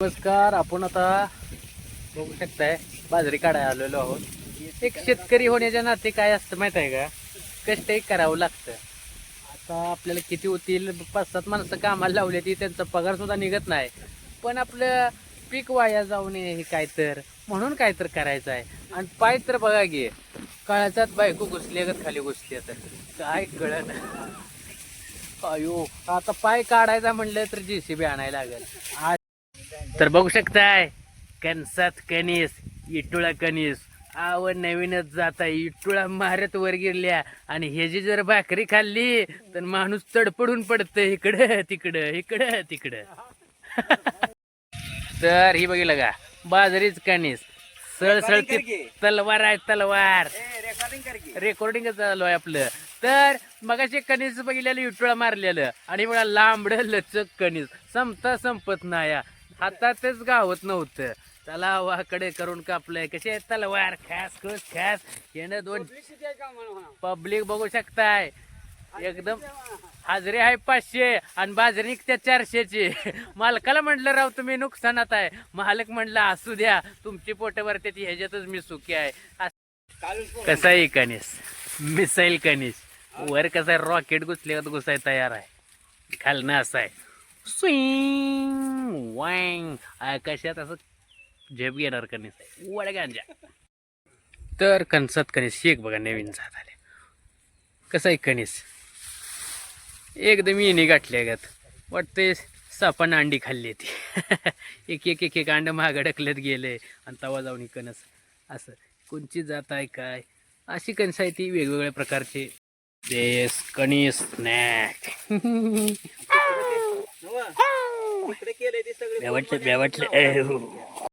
नमस्कार आपण आता बघू शकताय बाजरी काढायला आलेलो आहोत. एक शेतकरी होण्याच्या नाते काय असतं माहीत आहे का? कष्टही करावं लागतं. आता आपल्याला किती होतील? पाच सात माणसं कामाला लावली ती त्यांचा पगार सुद्धा निघत नाही. पण आपलं पीक वाया जाऊ नये हे काय तर. म्हणून काय तर करायचं आहे. आणि पाय तर बघा गे काळाच्यात बायको घुसली का खाली घुसली तर काय कळत अयो आता पाय काढायचा म्हणलं तर जेसीबी आणायला लागेल. तर बघू शकताय कणसात कणीस इटुळा कणीस. आव नवीनच जात इटुळा मारत वर गिरल्या आणि हे जी जर भाकरी खाल्ली तर माणूस तडपडून पडतं इकडं तिकडं इकडं तिकडं. तर ही बघितलं का? बाजरीच कणीस. सळसळ तलवार आहे तलवार. रेकॉर्डिंग चालू आहे आपलं. तर मगाशी कणीस बघितलेलं युटुळा मारलेलं. आणि बघा लांबड लचक कणीस. संपता संपत नाही हातातच गावत नव्हतं. त्याला वाकडे करून कापलंय. कसे आहेत तलवार खास खुस खास. येणं दोन. पब्लिक बघू शकताय. एकदम हाजरी आहे पाचशे आणि बाजरी निघत्या चारशेची. मालकाला म्हटलं राव तुम्ही नुकसानात आहे. मालक म्हणलं असू द्या. तुमची पोटेवर त्याची ह्याच्यातच मी सुखी आहे. कसा आहे कनिस मिसाईल कनिस वर कसं आहे? रॉकेट घुसले घुसाय तयार आहे. खालनं असं आहे. स्विंग वांग आकाशात असं झेप घेणार कणीस आहे वड तर कणसात कणीस एक बघा नवीन जात आले कसं आहे कणीस? एकदम येणे गाठले गात वाटते सापान अंडी खाल्ली ती एक एक एक एक अंड मागं ढकलत गेले. आणि तवा जाऊन ही कणस. असं. कोणची जात आहे काय? अशी कणस आहे ती वेगवेगळ्या प्रकारची. देस कणीस स्नॅक. इकडे केलंय ते सगळे बेवटले बेवटले